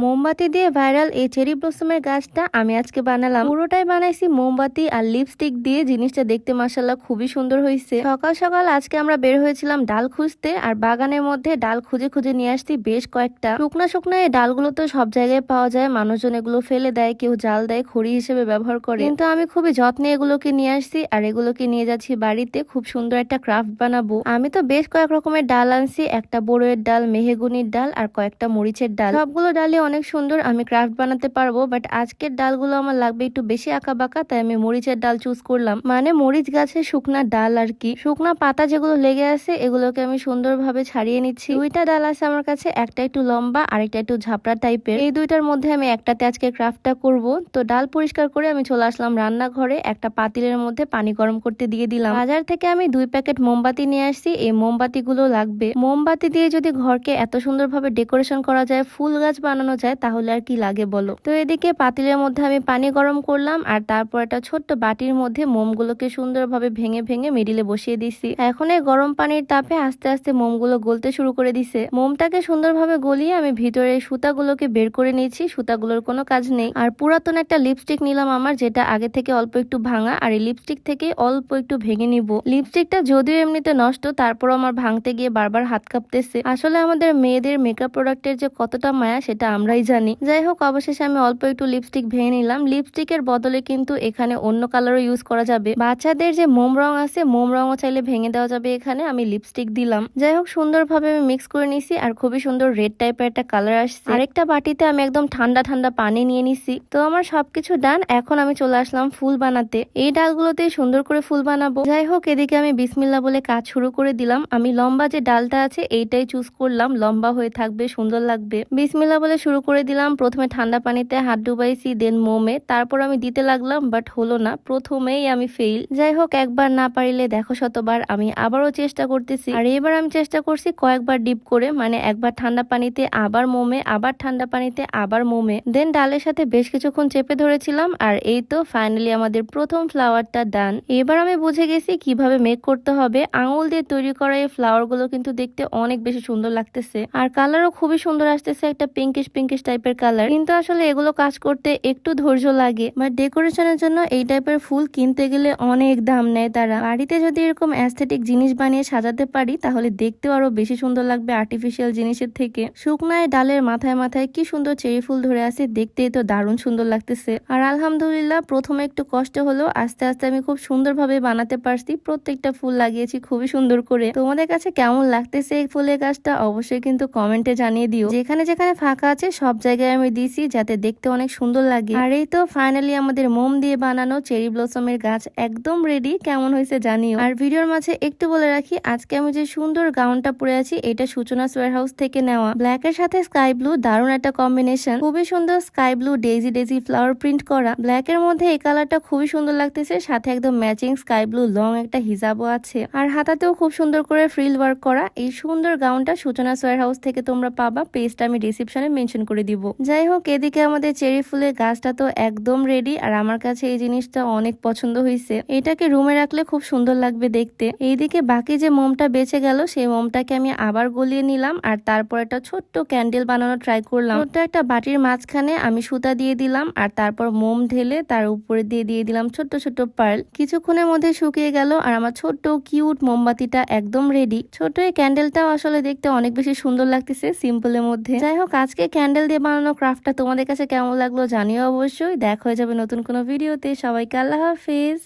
মোমবাতি দিয়ে ভাইরাল এই চেরি ব্লসমের গাছটা আমি আজকে বানালাম। পুরোটাই বানাইছি মোমবাতি আর লিপস্টিক দিয়ে। জিনিসটা দেখতে মাসাল্লাহ খুবই সুন্দর হয়েছে সকাল সকাল আজকে আমরা বের হয়েছিলাম ডাল খুঁজতে আর বাগানের মধ্যে ডাল খুঁজে খুঁজে নিয়ে আসছি বেশ কয়েকটা। শুকনা শুকনা এই ডালগুলো তো সব জায়গায় পাওয়া যায়। মানুষজন এগুলো ফেলে দেয়, কেউ জাল দেয়, খড়ি হিসেবে ব্যবহার করে। কিন্তু আমি খুবই যত্নে এগুলোকে নিয়ে আসছি আর এগুলোকে নিয়ে যাচ্ছি বাড়িতে। খুব সুন্দর একটা ক্রাফট বানাবো। আমি তো বেশ কয়েক রকমের ডাল আনছি। একটা বড়ের ডাল, মেহেগুনির ডাল আর কয়েকটা মরিচের ডাল। সবগুলো ডালে অনেক সুন্দর, আমি ক্রাফট বানাতে পারব বাট আজকের ডালগুলো আমার লাগবে একটু বেশি আঁকা বাঁকা তাই আমি মরিচের ডাল চুজ করলাম। মানে মরিচ গাছের শুকনা ডাল আর কি। শুকনা পাতা যেগুলো লেগে আছে, এগুলোকে আমি সুন্দরভাবে ছাড়িয়ে নিচ্ছি। দুইটা ডাল আছে আমার কাছে, একটা একটু লম্বা আর একটা একটু ঝাপড়া টাইপের এই দুইটার মধ্যে আমি একটাতে আজকে ক্রাফটটা করব। তো ডাল পরিষ্কার করে আমি চলে আসলাম রান্নাঘরে, একটা পাতিলের মধ্যে পানি গরম করতে দিয়ে দিলাম। বাজার থেকে আমি দুই প্যাকেট মোমবাতি নিয়ে আসছি, এই মোমবাতিগুলো লাগবে। মোমবাতি দিয়ে যদি ঘরকে এত সুন্দরভাবে ডেকোরেশন করা যায়, ফুল গাছ বানানো যায়, তাহলে আর কি লাগে বলো? তো এদিকে পাতিলের মধ্যে আমি পানি গরম করলাম, আর তারপর একটা ছোট্ট বাটির মধ্যে মোমগুলোকে সুন্দরভাবে ভেঙে ভেঙে মিডিলে বসিয়ে দিছি। এখন এই গরম পানির তাপে আস্তে আস্তে মোমগুলো গলতে শুরু করে দিছে। মোমটাকে সুন্দরভাবে গলিয়ে আমি ভিতরে সুতাগুলোকে বের করে নিয়েছি, সুতাগুলোর কোনো কাজ নেই। আর পুরাতন একটা লিপস্টিক নিলাম আমার, যেটা আগে থেকে অল্প একটু ভাঙা, আর এই লিপস্টিক থেকে অল্প একটু ভেঙে নিব। লিপস্টিকটা যদিও এমনিতে নষ্ট তারপর আমার ভাঙতে গিয়ে বারবার হাত কাঁপতেছে। আসলে আমাদের মেয়েদের মেকআপ প্রোডাক্টের যে কতটা মায়া, সেটা আমরাই জানি। যাই হোক অবশেষে আমি অল্প একটু লিপস্টিক ভেঙে নিলাম। লিপস্টিকের বদলে কিন্তু এখানে অন্য কালারও ইউজ করা যাবে। বাচ্চাদের যে মোম রং আছে, মোম রঙও চাইলে ভেঙে দেওয়া যাবে এখানে। আমি লিপস্টিক দিলাম। যাই হোক সুন্দরভাবে আমি মিক্স করে নিছি আর খুবই সুন্দর রেড টাইপের একটা কালার আসছে। আরেকটা বাটিতে আমি একদম ঠান্ডা ঠান্ডা পানি নিয়ে নিছি। তো আমার সবকিছু ডান এখন আমি চলে আসলাম ফুল বানাতে। এই ডালগুলোতে সুন্দর করে ফুল বানাবো। যাই হোক এদিকে আমি বিসমিল্লা বলে কাজ শুরু করে দিলাম। আমি লম্বা যে ডালটা আছে, এইটাই চুজ করলাম। লম্বা হয়ে থাকবে, সুন্দর লাগবে। বিসমিল্লা বলে শুরু করে দিলাম। প্রথমে ঠান্ডা পানিতে হাত ডুবাইছি দেন মোমে। তারপর আমি দিতে লাগলাম বাট হলো না। প্রথমেই আমি ফেইল যাই হোক, একবার না পারিলে দেখো শতবার। আমি আবারও চেষ্টা করতেছি। আর এবার আমি চেষ্টা করছি কয়েকবার ডিপ করে মানে একবার ঠান্ডা পানিতে, আবার মোমে, আবার ঠান্ডা পানিতে, আবার মোমে। দেন ডালের সাথে বেশ কিছুক্ষণ চেপে ধরেছিলাম, আর এই তো ফাইনালি আমাদের প্রথম ফ্লাওয়ারটা ডান এবার আমি বুঝে গেছি কীভাবে মেক করতে হবে। আঙুল দিয়ে তৈরি করা এই ফ্লাওয়ারগুলো কিন্তু দেখতে অনেক বেশি সুন্দর লাগতেছে। আর কালারও খুবই সুন্দর আসতেছে, একটা পিঙ্কিশ পিঙ্কিশ টাইপের কালার কিন্তু আসলে এগুলো কাজ করতে একটু ধৈর্য লাগে। বাট ডেকোরেশনের জন্য এই টাইপের ফুল কিনতে গেলে অনেক দাম নেয় তারা। বাড়িতে যদি এরকম অ্যাস্থেটিক জিনিস বানিয়ে সাজাতে পারি, তাহলে দেখতেও আরও বেশি সুন্দর লাগবে আর্টিফিশিয়াল জিনিসের থেকে। শুকনায় ডালের মাথায় মাথায় কি সুন্দর চেরি ফুল ধরে আছে, দেখতেই তো দারুণ সুন্দর লাগতেছে। আর আলহামদুলিল্লাহ, প্রথমে একটু কষ্ট হলো। আস্তে আস্তে আমি খুব সুন্দরভাবে বানাতে পারছি। প্রত্যেকটা ফুল লাগিয়েছি খুবই সুন্দর করে। তোমাদের কাছে কেমন লাগতেছে এই ফুলের গাছটা, অবশ্যই কিন্তু কমেন্টে জানিয়ে দিও। যেখানে যেখানে ফাঁকা আছে সব জায়গায় আমি দিয়েছি যাতে দেখতে অনেক সুন্দর লাগে। আর এই তো ফাইনালি আমাদের মোম দিয়ে বানানো চেরি ব্লসমের গাছ একদম রেডি কেমন হয়েছে জানিও। আর ভিডিওর মাঝে একটু বলে রাখি, আজকে আমি যে সুন্দর গাউনটা পরে আছি, এটা সূচনা সোয়ার হাউস থেকে নেওয়া। ব্ল্যাক এর সাথে স্কাই ব্লু দারুণ একটা কম্বিনেশন খুবই সুন্দর sky blue daisy daisy flower print করা। ব্ল্যাক এর মধ্যে এই কালারটা খুবই সুন্দর লাগতেছে, সাথে একদম ম্যাচিং স্কাই ব্লু লং একটা হিজাবও আছে। আর হাতাতেও খুব সুন্দর করে ফ্রিল ওয়ার্ক করা। এই সুন্দর গাউনটা সূচনা সোয়ার হাউস থেকে তোমরা পাবা, পেজটা আমি ডিসক্রিপশনে মেনশন করে দিব। যাই হোক, এদিকে আমাদের চেরি ফুলের গাছটা তো একদম রেডি আর আমার কাছে এই জিনিসটা অনেক পছন্দ হয়েছে এটাকে রুমে রাখলে খুব সুন্দর লাগবে দেখতে। এইদিকে বাকি যে মোমটা বেঁচে গেল, সেই মোমটাকে আমি আবার গলিয়ে নিলাম, আর তারপর একটা ছোট্ট ক্যান্ডেল বানানো ট্রাই করলাম। ছোট্ট একটা বাটির মাঝখানে আমি সুতা দিয়ে দিলাম, আর তারপর মোম ঢেলে তার উপরে দিয়ে দিয়ে দিলাম ছোট্ট ছোট্ট পার্ল কিছুক্ষণের মধ্যে শুকিয়ে গেল, আর আমার ছোট্ট কিউট মোমবাতিটা একদম রেডি ছোট এই ক্যান্ডেলটাও আসলে দেখতে অনেক বেশি সুন্দর লাগতেছে সিম্পলের মধ্যে। যাই হোক, আজকে দিয়ে বানানো ক্রাফটটা তোমাদের কাছে কেমন লাগল জানিও অবশ্যই। দেখা হয়ে যাবে নতুন কোনো ভিডিওতে সবাইকে আল্লাহ হাফিজ।